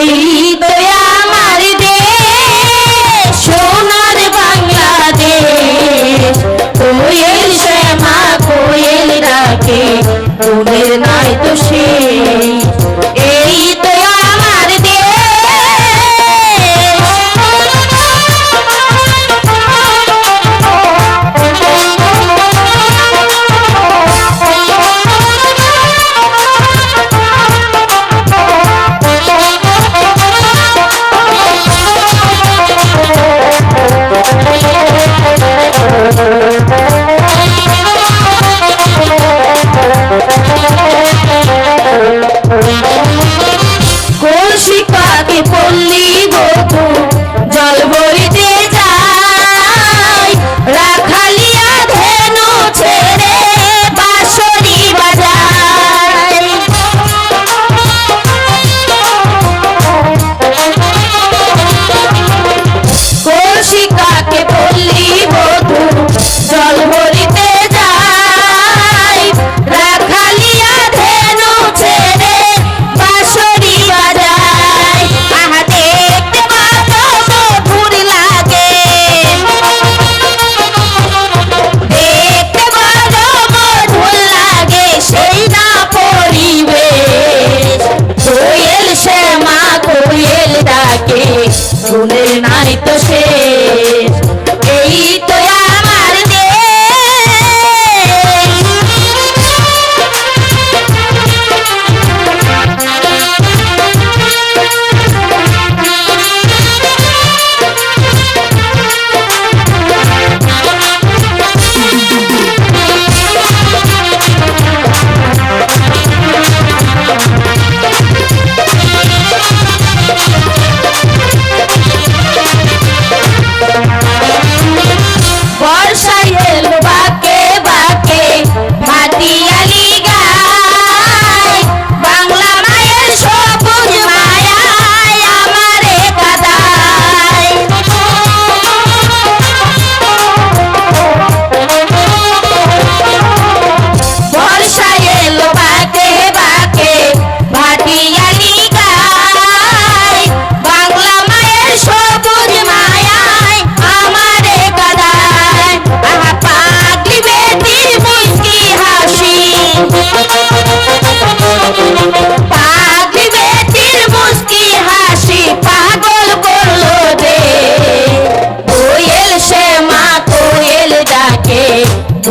এই তো আমার দে সোনার বাংলাদেশ। কোয়েল শ্যামা কোয়েল ডাকে।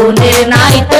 গুণের নাই তো